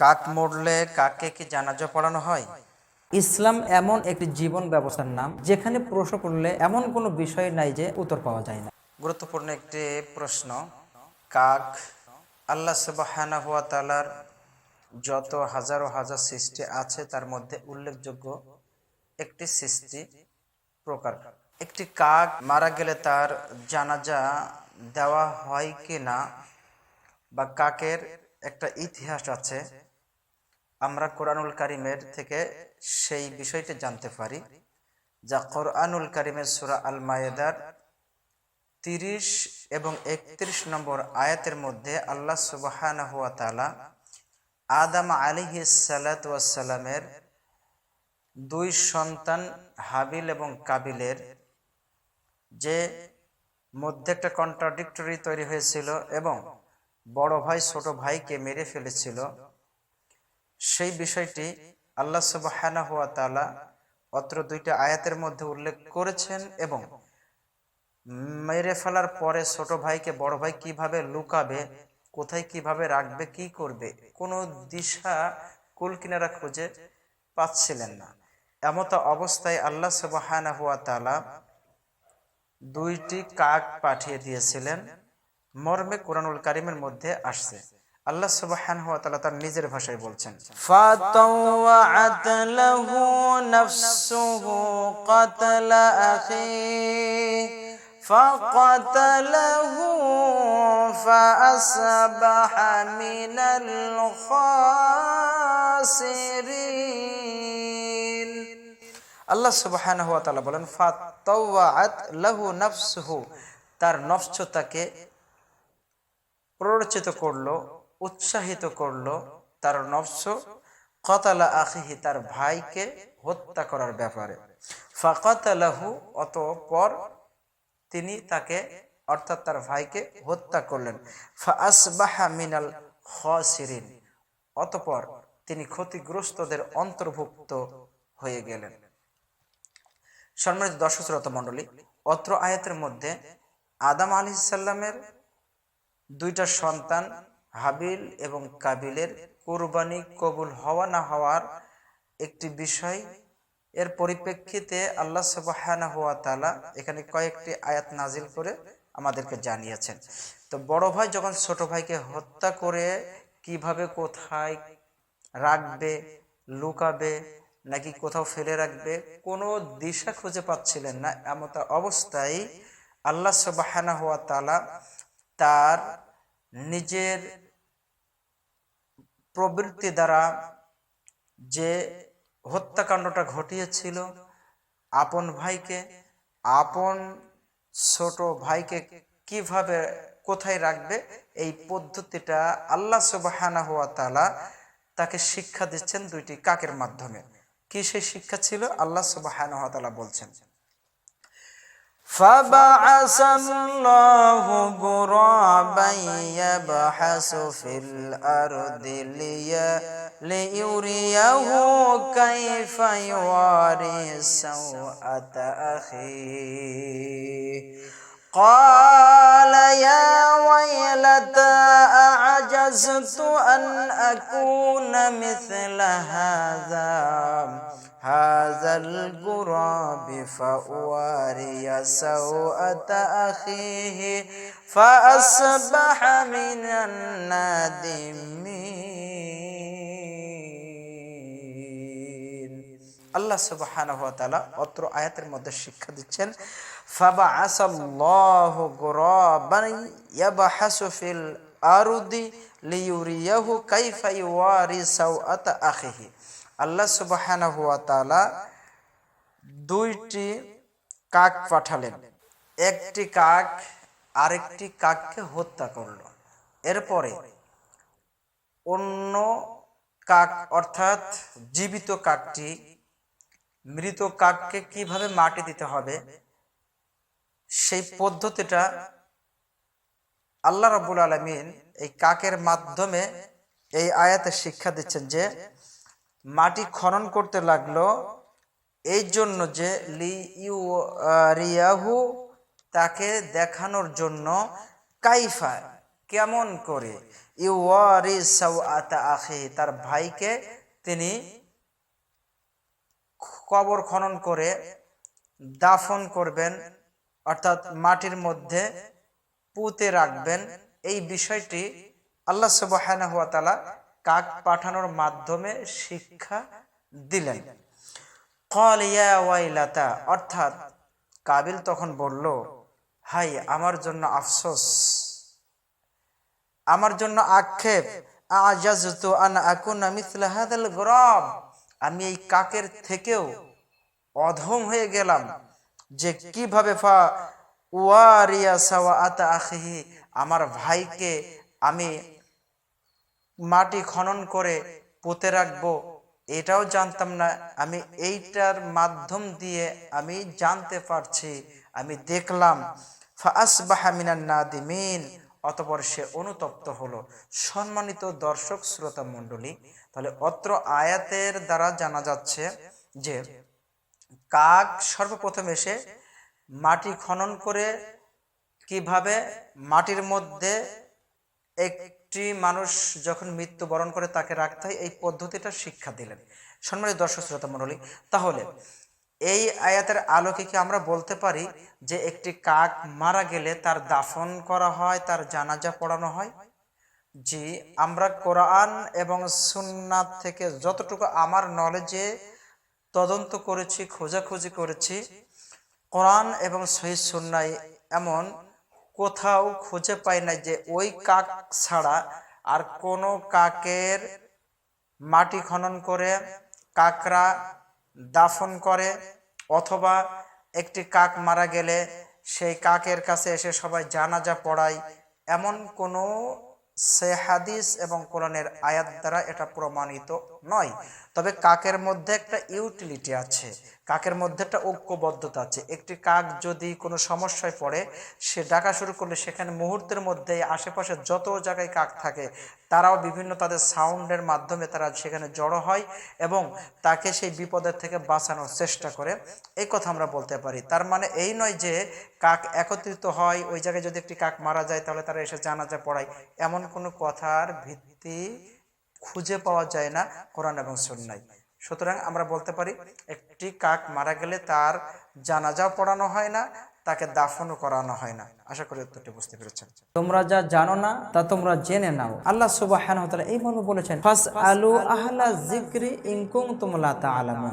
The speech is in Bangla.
কাক মরলে কাকে কি জানাজা পড়ানো হয়? ইসলাম এমন একটি জীবন ব্যবস্থার নাম যেখানে প্রশ্ন করলে এমন কোনো বিষয় নাই যে উত্তর পাওয়া যায় না। গুরুত্বপূর্ণ একটি প্রশ্ন কাক আল্লাহ সুবাহানা হুয়া তালার যত হাজারো হাজার সৃষ্টি আছে তার মধ্যে উল্লেখযোগ্য একটি সৃষ্টি প্রকার। একটি কাক মারা গেলে তার জানাজা দেওয়া হয় কি না বা কাকের একটা ইতিহাস আছে আমরা কোরআনুল কারিমের থেকে সেই বিষয়টি জানতে পারি, যা কোরআনুল কারিমের সুরা আল মায়েদার তিরিশ এবং একত্রিশ নম্বর আয়াতের মধ্যে আল্লাহ সুবাহান আদাম আলিহি সালাতামের দুই সন্তান হাবিল এবং কাবিলের যে মধ্যে একটা কন্ট্রাডিক্টরি তৈরি হয়েছিল এবং বড় ভাই ছোট ভাইকে মেরে ফেলেছিল সেই বিষয়টি আল্লাহ সুবাহানা হুয়া তালা অত্র দুইটা আয়াতের মধ্যে উল্লেখ করেছেন এবং মেরে ফেলার পরে ছোট ভাইকে, বড় ভাই কীভাবে লুকাবে, কোথায় কীভাবে রাখবে, কি করবে, কোনো দিশা কুল কিনারা খুঁজে পাচ্ছিলেন না। এমত অবস্থায় আল্লাহ সুবাহানা হুয়া তালা দুইটি কাক পাঠিয়ে দিয়েছিলেন। মর্মে কোরআনুল কারিমের মধ্যে আসছে। আল্লাহ সুবাহান হুয়া তালা তার নিজের ভাষায় বলছেন فطوعت له نفسه قتل أخيه فقتله فأصبح من الخاسرين আল্লাহ সুবাহান হুয়া তালা বলেন ফাতাওয়াত লাহু নাফসুহু তার নফস তাকে প্ররোচিত করলো উৎসাহিত করল তার নফস কতালা আখিহি তার ভাইকে হত্যা করার ব্যাপারে। ফাকাতালাহু অতঃপর তিনি তাকে অর্থাৎ তার ভাইকে হত্যা করলেন। ফাসবাহা মিনাল খসিরিন, অতঃপর তিনি ক্ষতিগ্রস্তদের অন্তর্ভুক্ত হয়ে গেলেন। সম্মানিত দর্শক শ্রোতা মণ্ডলী, অত্র আয়াতের মধ্যে আদাম আলি সাল্লামের দুইটা সন্তান হাবিল এবং কাবিলের কোরবানি কবুল হওয়া না হওয়ার একটি বিষয়। এর পরিপ্রেক্ষিতে আল্লাহ সুবাহানা হুয়া তালা এখানে কয়েকটি আয়াত নাজিল করে আমাদেরকে জানিয়েছেন। তো বড় ভাই যখন ছোট ভাইকে হত্যা করে কীভাবে কোথায় রাখবে, লুকাবে, নাকি কোথাও ফেলে রাখবে, কোনো দিশা খুঁজে পাচ্ছিলেন না, এমত অবস্থায় আল্লাহ সুবাহানা হুয়া তালা তার নিজের প্রবৃত্তি দ্বারা যে হত্যাকাণ্ডটা ঘটিয়েছিল, আপন ভাইকে, আপন ছোট ভাইকে কীভাবে কোথায় রাখবে, এই পদ্ধতিটা আল্লাহ সুবাহানা হওয়া তালা তাকে শিক্ষা দিচ্ছেন দুইটি কাকের মাধ্যমে। কি সেই শিক্ষা ছিল? আল্লাহ সুবাহানা হওয়া তালা বলছেন ফাবা আসাল্লাহু গুরা غرابا يبحث في الأرض لي ليريه كيف يواري سوءة أخيه. قال يا ويلتى أعجزت أن أكون مثل هذا؟ هذا الغراب فأواري سوءة أخيه. فأصبح من النادمين আল্লাহ সুবহানাহু ওয়া তাআলা অত্র আয়াতের মধ্যে শিক্ষা দিচ্ছেন ফাবা আসাল্লাহু গুরাবান ইয়াবহাসু ফিল আরদি লিয়ুরিয়াহু কাইফা ইওয়ারি সাওআতা আখিহি আল্লাহ সুবহানাহু ওয়া তাআলা দুইটি কাক পাঠালেন একটি কাক আরেকটি কাককে হত্যা করল। এরপরে অন্য কাক অর্থাৎ জীবিত কাকটি মৃত কাককে কীভাবে মাটি দিতে হবে, সেই পদ্ধতিটা আল্লাহ রাবুল আলমিন এই কাকের মাধ্যমে এই আয়াতে শিক্ষা দিচ্ছেন যে, মাটি খনন করতে লাগল, এই জন্য যে লি ইউ রিয়াহু তাকে দেখানোর জন্য কাইফা, কেমন করে? তার ভাইকে তিনি কবর খনন করে দাফন করবেন, অর্থাৎ মাটির মধ্যে পুঁতে রাখবেন। এই বিষয়টি আল্লাহ সুবহানাহু ওয়া তাআলা কাক পাঠানোর মাধ্যমে শিক্ষা দিলেন। কল ইয়া ওয়াইলাতা, অর্থাৎ কাবিল তখন বলল, হাই, আমার জন্য আফসোস। আমার জন্য আক্ষেপ। আমি এই কাকের থেকেও অধম হয়ে গেলাম যে কীভাবে আমার ভাইকে আমি মাটি খনন করে পুঁতে রাখব এটাও জানতাম না। আমি এইটার মাধ্যম দিয়ে আমি জানতে পারছি, আমি দেখলাম। ফাসবাহা মিনান নাদিমিন, অতপর সে অনুতপ্ত হলো। সম্মানিত দর্শক, শ্রোতা মণ্ডলী, তাহলে অত্র আয়াতের দ্বারা জানা যাচ্ছে যে, কাক সর্বপ্রথম এসে মাটি খনন করে কীভাবে মাটির মধ্যে একটি মানুষ যখন মৃত্যুবরণ করে তাকে রাখতে হয়, এই পদ্ধতিটা শিক্ষা দিলেন। সম্মানিত দর্শক, শ্রোতা মণ্ডলী, তাহলে এই আয়াতের আলোকে কি আমরা বলতে পারি যে একটি কাক মারা গেলে তার দাফন করা হয়, তার জানাজা পড়ানো হয়? জি, আমরা কোরআন এবং সুন্নাত থেকে যতটুকু আমার নলেজে তদন্ত করেছি, খোঁজাখুঁজি করেছি, কোরআন এবং সহি সুন্নাই এমন কোথাও খুঁজে পাই না যে ওই কাক ছাড়া আর কোনো কাকের মাটি খনন করে, কাকরা দাফন করে অথবা একটি কাক মারা গেলে সেই কাকের কাছে এসে সবাই জানাজা পড়ায়। এমন কোনো সে হাদিস এবং কোরআনের আয়াত দ্বারা এটা প্রমাণিত নয়। তবে কাকের মধ্যে একটা ইউটিলিটি আছে, কাকের মধ্যে একটা ঐক্যবদ্ধতা আছে। একটি কাক যদি কোনো সমস্যায় পড়ে, সে ডাকা শুরু করলে সেখানে মুহূর্তের মধ্যে আশেপাশে যত জায়গায় কাক থাকে, তারাও বিভিন্ন তাদের সাউন্ডের মাধ্যমে তারা সেখানে জড়ো হয় এবং তাকে সেই বিপদের থেকে বাঁচানোর চেষ্টা করে। এই কথা আমরা বলতে পারি। তার মানে এই নয় যে কাক একত্রিত হয়, ওই জায়গায় যদি একটি কাক মারা যায়, তাহলে তারা এসে জানা জানাজা পড়ায়। এমন কোনো কথার ভিত্তি খুঁজে পাওয়া যায় না কোরআন এবং সন্ন্যায় সুতরাং আমরা বলতে পারি, একটি কাক মারা গেলে তার জানাজাও পড়ানো হয় না, তাকে দাফনও করানো হয় না। আশা করি উত্তরটি বুঝতে পেরেছেন। তোমরা যা জানো না, তা তোমরা জেনে নাও। আল্লাহ সুবাহ এই মর্ম বলেছেন ফাস আলু আহলা জিক্রি ইনকুম তোমলা তা তাআলামুন।